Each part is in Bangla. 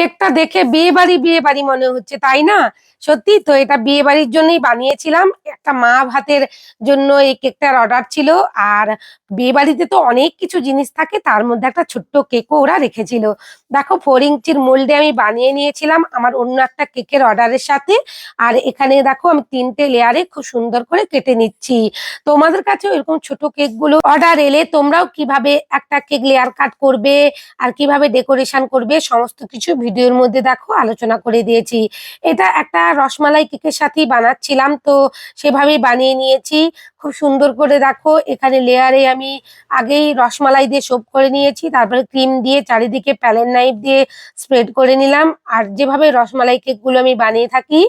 কেকটা দেখে বিয়ে বাড়ি বিয়ে বাড়ি মনে হচ্ছে, তাই না? সত্যি তো এটা বিয়ে বাড়ির জন্যই বানিয়েছিলাম। একটা মা ভাতের জন্য এই কেকটার অর্ডার ছিল আর বিয়ে বাড়িতে তো অনেক কিছু জিনিস থাকে, তার মধ্যে একটা ছোট্ট কেকও ওরা রেখেছিল। দেখো, ফোর ইঞ্চির মোল্ডে আমি বানিয়ে নিয়েছিলাম আমার অন্য একটা কেকের অর্ডারের সাথে আর এখানে দেখো, আমি তিনটে লেয়ারে খুব সুন্দর করে কেটে নিচ্ছি। তোমাদের কাছে এরকম ছোট কেকগুলো অর্ডার এলে তোমরাও কীভাবে একটা কেক লেয়ার কাট করবে আর কীভাবে ডেকোরেশন করবে, সমস্ত কিছু ভিডিওর মধ্যে দেখো, আলোচনা করে দিয়েছি। এটা একটা রসমালাই কেকের সাথেই বানাচ্ছিলাম, তো সেভাবেই বানিয়ে নিয়েছি। খুব সুন্দর করে দেখো। এখানে লেয়ারে আমি আগেই রসমালাই দিয়ে সোপ করে নিয়েছি, তারপরে ক্রিম দিয়ে চারিদিকে প্যালেন নাইফ দিয়ে স্প্রেড করে নিলাম। আর যেভাবে রসমালাই কেকগুলো আমি বানিয়ে থাকি,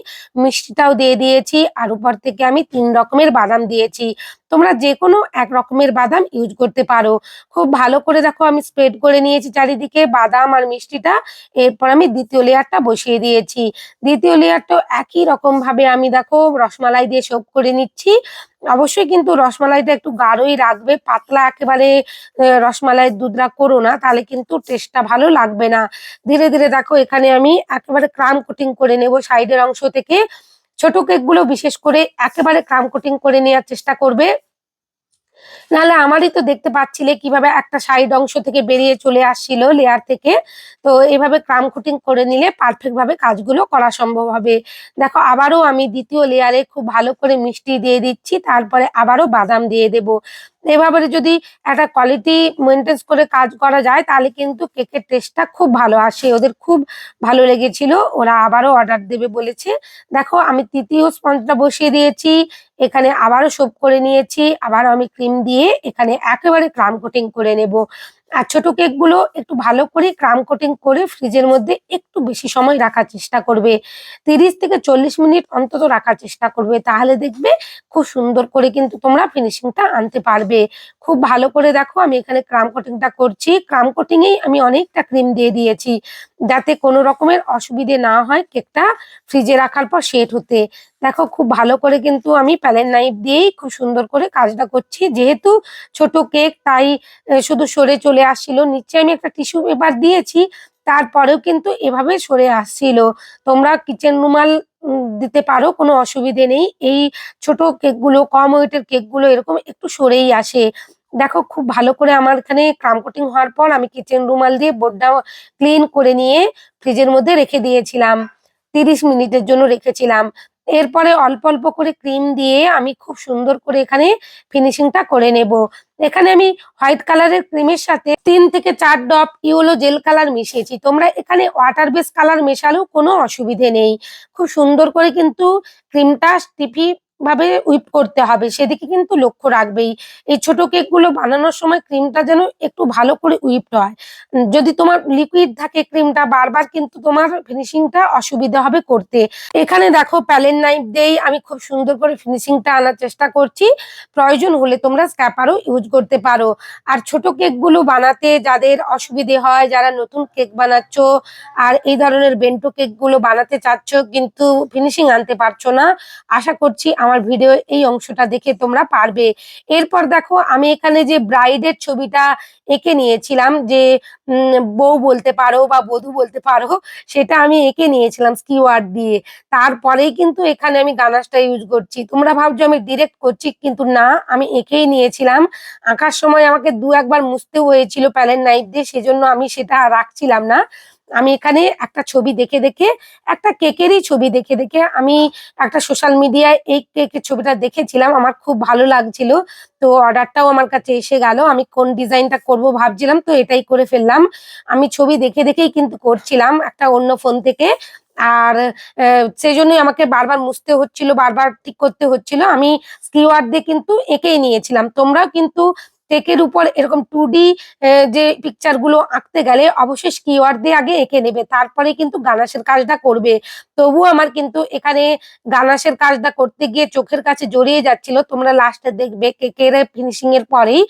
মিষ্টিটাও দিয়ে দিয়েছি, আর উপর থেকে আমি তিন রকমের বাদাম দিয়েছি। তোমরা যে কোনো এক রকমের বাদাম ইউজ করতে পারো। খুব ভালো করে দেখো আমি স্প্রেড করে নিয়েছি চারিদিকে বাদাম আর মিষ্টিটা। এরপর আমি দ্বিতীয় লেয়ারটা বসিয়ে দিয়েছি। দ্বিতীয় লেয়ারটাও একই রকম ভাবে আমি দেখো রসমালাই দিয়ে সোপ করে নিচ্ছি। অবশ্যই কিন্তু রসমালাইটা একটু গাঢ়ই রাখবে, পাতলা একেবারে রসমালাই দুধরা করো না, তাহলে কিন্তু টেস্টটা ভালো লাগবে না। ধীরে ধীরে দেখো এখানে আমি একেবারে ক্রাম কোটিং করে নেব সাইডের অংশ থেকে। ছোট কেকগুলো বিশেষ করে একেবারে ক্রাম কোটিং করে নেওয়ার চেষ্টা করবে। নাহলে আমারই তো দেখতে পাচ্ছিলে কীভাবে একটা সাইড অংশ থেকে বেরিয়ে চলে আসছিল লেয়ার থেকে। তো এভাবে ক্রাম কুটিং করে নিলে পারফেক্ট ভাবে কাজগুলো করা সম্ভব হবে। দেখো, আবারও আমি দ্বিতীয় লেয়ারে খুব ভালো করে মিষ্টি দিয়ে দিচ্ছি, তারপরে আবারও বাদাম দিয়ে দেব। এভাবে যদি একটা কোয়ালিটি মেনটেন করে কাজ করা যায়, তাহলে কিন্তু কেকের টেস্টটা খুব ভালো আসে। ওদের খুব ভালো লেগেছিল, ওরা আবারও অর্ডার দেবে বলেছে। দেখো, আমি তৃতীয় স্পঞ্জটা বসিয়ে দিয়েছি, এখানে আবারও সোপ করে নিয়েছি, আবারও আমি ক্রিম দিয়ে এখানে একেবারে ক্রাম কোটিং করে নেব। আর ছোট কেকগুলো একটু ভালো করে ক্রাম কোটিং করে ফ্রিজের মধ্যে একটু বেশি সময় রাখার চেষ্টা করবে। তিরিশ থেকে চল্লিশ মিনিট অন্তত রাখার চেষ্টা করবে। তাহলে দেখবে খুব সুন্দর করে কিন্তু তোমরা ফিনিশিংটা আনতে পারবে। খুব ভালো করে দেখো, আমি এখানে ক্রাম কোটিংটা করছি। ক্রাম কোটিংয়েই আমি অনেকটা ক্রিম দিয়ে দিয়েছি যাতে কোনো রকমের অসুবিধে না হয় কেকটা ফ্রিজে রাখার পর সেট হতে। দেখো খুব ভালো করে কিন্তু আমি প্যালেন নাইফ দিয়েই খুব সুন্দর করে কাজটা করছি। যেহেতু ছোট কেক তাই শুধু সরে চলে আসছিল নিচে আমি একটা টিস্যু পেপার দিয়েছি, তারপরেও কিন্তু এভাবে সরে আসছিল তোমরা কিচেন রুমাল দিতে পারো, কোনো অসুবিধে নেই। এই ছোট কেকগুলো, কম ওয়েটের কেকগুলো এরকম একটু সরেই আসে। দেখো, খুব ভালো করে আমার এখানে ক্রাম কোটিং হওয়ার পর আমি কিচেন রুমাল দিয়ে বোর্ডটা ক্লিন করে নিয়ে ফ্রিজের মধ্যে রেখে দিয়েছিলাম। তিরিশ মিনিটের জন্য রেখেছিলাম। এরপরে অল্প অল্প করে ক্রিম দিয়ে আমি খুব সুন্দর করে এখানে ফিনিশিংটা করে নেব। এখানে আমি হোয়াইট কালারের ক্রিমের সাথে তিন থেকে চার ডপ ইউলো জেল কালার মিশিয়েছি। তোমরা এখানে ওয়াটার বেস কালার মেশালেও কোনো অসুবিধে নেই। খুব সুন্দর করে কিন্তু ক্রিমটা স্টিফি ভাবে উইপ করতে হবে, সেদিকে কিন্তু লক্ষ্য রাখবেই। এই ছোট কেকগুলো বানানোর সময় ক্রিমটা যেন একটু ভালো করে উইপড হয়। যদি তোমার লিকুইড থাকে ক্রিমটা বারবার কিন্তু তোমার ফিনিশিংটা অসুবিধা হবে করতে। এখানে দেখো প্যালেন নাইফ দিয়েই আমি খুব সুন্দর করে ফিনিশিংটা আনার চেষ্টা করছি। প্রয়োজন হলে তোমরা স্ক্যাপারও ইউজ করতে পারো। আর ছোট কেকগুলো বানাতে যাদের অসুবিধে হয়, যারা নতুন কেক বানাচ্ছ আর এই ধরনের বেন্টো কেকগুলো বানাতে চাচ্ছ, কিন্তু ফিনিশিং আনতে পারছ না, আশা করছি আমার ভিডিও এই অংশটা দেখে তোমরা পারবে। এরপর দেখো, আমি এখানে যে ব্রাইডের ছবিটা এঁকে নিয়েছিলাম, যে বউ বলতে পারো বা বধু বলতে পারো, সেটা আমি এঁকে নিয়েছিলাম স্কিওয়ার্ড দিয়ে। তারপরেই কিন্তু এখানে আমি গানাসটা ইউজ করছি। তোমরা ভাবছ আমি ডিরেক্ট করছি, কিন্তু না, আমি এঁকেই নিয়েছিলাম। আঁকার সময় আমাকে দু একবার মুছতেও হয়েছিল প্যালেন নাইফ দিয়ে, সেজন্য আমি সেটা রাখছিলাম না। আমি এখানে একটা ছবি দেখে দেখে, একটা কেকেরই ছবি দেখে দেখে আমি একটা সোশ্যাল মিডিয়ায় এই কেকের ছবিটা দেখেছিলাম, আমার খুব ভালো লাগছিল। তো অর্ডারটাও আমার কাছে এসে গেল, আমি কোন ডিজাইনটা করব ভাবছিলাম, তো এটাই করে ফেললাম। আমি ছবি দেখে দেখেই কিন্তু করছিলাম একটা অন্য ফোন থেকে। আর সেই জন্যই আমাকে বারবার মুছতে হচ্ছিল, বারবার ঠিক করতে হচ্ছিল। আমি স্কিওয়ার দিয়ে কিন্তু এঁকেই নিয়েছিলাম। তোমরাও কিন্তু কেকের উপর এরকম টু ডি যে পিকচারগুলো আঁকতে গেলে অবশ্যই স্কিওয়ার দিয়ে আগে এঁকে নেবে, তারপরে কিন্তু গানাসের কাজটা করবে। তবুও আমার কিন্তু এখানে গানাসের কাজটা করতে গিয়ে চোখের কাছে জড়িয়ে যাচ্ছিল। তোমরা লাস্টে দেখবে কেকের ফিনিশিং এর পরেই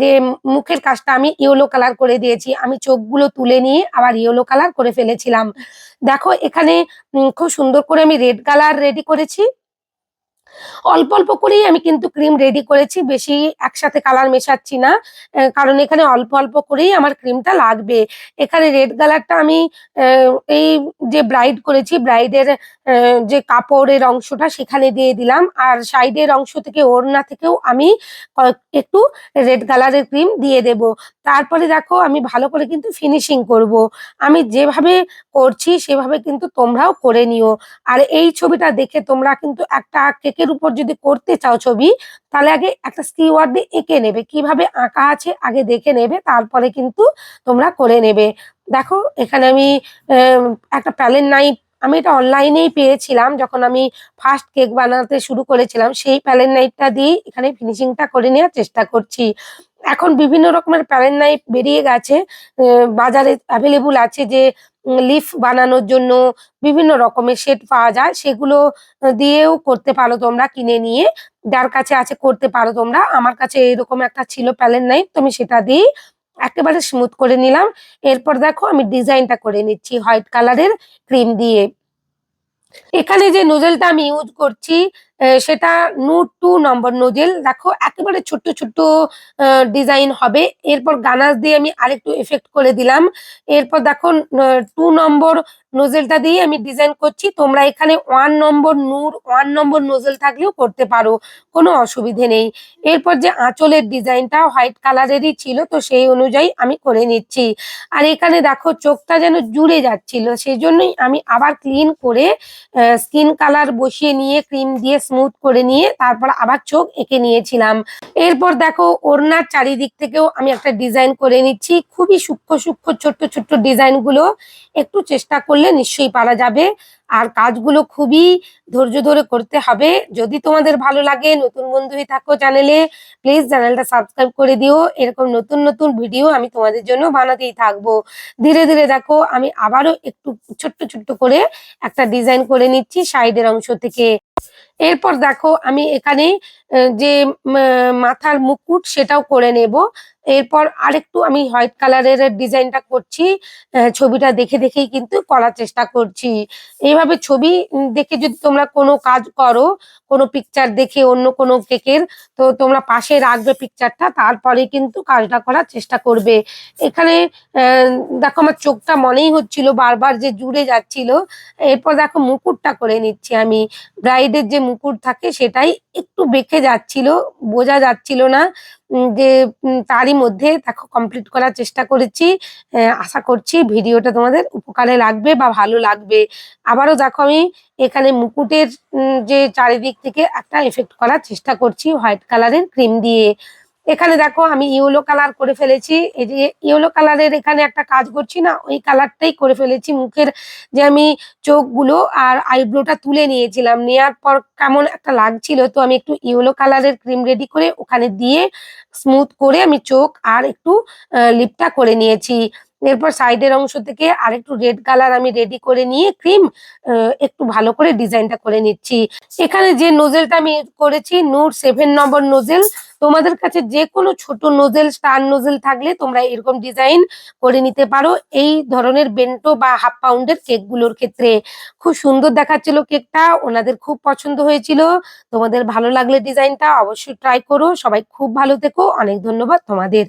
যে মুখের কাজটা আমি ইয়েলো কালার করে দিয়েছি। আমি চোখগুলো তুলে নিয়ে আবার ইয়েলো কালার করে ফেলেছিলাম। দেখো এখানে খুব সুন্দর করে আমি রেড কালার রেডি করেছি। অল্প অল্প করেই আমি কিন্তু ক্রিম রেডি করেছি, বেশি একসাথে কালার মেশাচ্ছি না কারণ এখানে অল্প অল্প করেই আমার ক্রিমটা লাগবে। এখানে রেড কালারটা আমি এই যে ব্রাইড করেছি ব্রাইডের যে কাপড়ের অংশটা সেখানে দিয়ে দিলাম। আর সাইডের অংশ থেকে ওড়না থেকেও আমি একটু রেড কালারের ক্রিম দিয়ে দেব। তারপরে দেখো আমি ভালো করে কিন্তু ফিনিশিং করব। আমি যেভাবে করছি সেভাবে কিন্তু তোমরাও করে নিও। আর এই ছবিটা দেখে তোমরা কিন্তু একটা কেকের উপর যদি করতে চাও ছবি, তাহলে আগে একটা স্কিওয়ার্ড দিয়ে এঁকে নেবে। কীভাবে আঁকা আছে আগে দেখে নেবে, তারপরে কিন্তু তোমরা করে নেবে। দেখো, এখানে আমি একটা প্যালেন নাইফ, আমি এটা অনলাইনেই পেয়েছিলাম। যখন আমি ফার্স্ট কেক বানাতে শুরু করেছিলাম, সেই প্যালেন নাইফটা দিয়ে এখানে ফিনিশিংটা করে নেওয়ার চেষ্টা করছি। এখন বিভিন্ন রকমের প্যালেন নাইফ বেরিয়ে গেছে। বাজারে অ্যাভেলেবল আছে যে লিফ বানানোর জন্য বিভিন্ন রকমের শেড পাওয়া যায়। সেগুলো দিয়েও করতে পারো তোমরা, কিনে নিয়ে। যার কাছে আছে, করতে পারো তোমরা। আমার কাছে এরকম একটা ছিল প্যালেন নাইফ তো আমি সেটা দিয়ে একেবারে স্মুথ করে নিলাম। এরপর দেখো, আমি ডিজাইনটা করে নিচ্ছি হোয়াইট কালারের ক্রিম দিয়ে। এখানে যে নোজেলটা আমি ইউজ করছি সেটা নুট টু নম্বর নোজেল দেখো, একেবারে ছোট্ট ছোট্ট ডিজাইন হবে। এরপর গানাস দিয়ে আমি আরেকটু এফেক্ট করে দিলাম। এরপর দেখো টু নম্বর নোজেলটা দিয়ে আমি ডিজাইন করছি। তোমরা এখানে ওয়ান নম্বর নূর ওয়ান নম্বর নোজেল থাকলেও করতে পারো। কোনো অসুবিধে নেই। এরপর যে আঁচলের ডিজাইনটা হোয়াইট কালারেরই ছিল, তো সেই অনুযায়ী আমি করে নিচ্ছি। আর এখানে দেখো, চোখটা যেন জুড়ে যাচ্ছিল সেই জন্যই আমি আবার ক্লিন করে স্কিন কালার বসিয়ে নিয়ে ক্রিম দিয়ে স্মুথ করে নিয়ে তারপর আবার চোখ এঁকে নিয়েছিলাম। এরপর দেখো ওড়নার চারিদিক থেকেও আমি একটা ডিজাইন করে নিচ্ছি। খুবই সূক্ষ্ম সূক্ষ্ম ছোট্ট ছোট্ট ডিজাইনগুলো একটু চেষ্টা করলে নিশ্চয়ই পারা যাবে। আর কাজগুলো খুবই ধৈর্য ধরে করতে হবে। যদি তোমাদের ভালো লাগে, নতুন বন্ধু হয়ে থাকো চ্যানেলে প্লিজ চ্যানেলটা সাবস্ক্রাইব করে দিও। এরকম নতুন নতুন ভিডিও আমি তোমাদের জন্য বানাতেই থাকব। ধীরে ধীরে দেখো, আমি আবারও একটু ছোট্ট ছোট্ট করে একটা ডিজাইন করে নিচ্ছি সাইডের অংশ থেকে। এরপর দেখো, আমি এখানে যে মাথার মুকুট সেটাও করে নেব। এরপর আরেকটু আমি হোয়াইট কালারের ডিজাইনটা করছি ছবিটা দেখে দেখেই কিন্তু করার চেষ্টা করছি। এইভাবে ছবি দেখে যদি তোমরা কোনো কাজ করো, কোনো পিকচার দেখে অন্য কোনো কেকের, তো তোমরা পাশে রাখবে পিকচারটা তারপরে কিন্তু কাজটা করার চেষ্টা করবে। এখানে দেখো আমার চোখটা মনেই হচ্ছিল বারবার যে জুড়ে যাচ্ছিল। এরপর দেখো মুকুটটা করে নিচ্ছি আমি। ব্রাইডের যে মুকুট থাকে সেটাই একটু বেঁকে যাচ্ছিল, বোঝা যাচ্ছিল না। যে তারই মধ্যে দেখো কমপ্লিট করার চেষ্টা করেছি। আশা করছি ভিডিওটা তোমাদের উপকারে লাগবে বা ভালো লাগবে। আবারও দেখো আমি এখানে মুকুটের যে চারিদিক থেকে একটা এফেক্ট করার চেষ্টা করছি হোয়াইট কালারের ক্রিম দিয়ে। এখানে দেখো আমি ইয়েলো কালার করে ফেলেছি। এই যে ইয়েলো কালারের এখানে একটা কাজ করছি না, ওই কালারটাই করে ফেলেছি মুখের যে আমি চোখগুলো আর আইব্রোটা তুলে নিয়েছিলাম। নেওয়ার পর কেমন একটা লাগছিল, তো আমি একটু ইয়েলো কালারের ক্রিম রেডি করে ওখানে দিয়ে স্মুথ করে আমি চোখ আর একটু লিপটা করে নিয়েছি। এরপর সাইডের অংশ থেকে আর একটু রেড কালার আমি রেডি করে নিয়ে ক্রিম একটু ভালো করে ডিজাইনটা করে নিচ্ছি। এখানে যে নোজেলটা আমি করেছি নোট সেভেন নম্বর নোজেল তোমাদের কাছে যে কোনো ছোট নোজেল স্টার নোজেল থাকলে তোমরা এরকম ডিজাইন করে নিতে পারো এই ধরনের বেন্টো বা হাফ পাউন্ডের কেকগুলোর ক্ষেত্রে। খুব সুন্দর দেখাচ্ছিল কেকটা ওনাদের খুব পছন্দ হয়েছিল। তোমাদের ভালো লাগলে ডিজাইনটা অবশ্যই ট্রাই করো। সবাই খুব ভালো থেকো। অনেক ধন্যবাদ তোমাদের।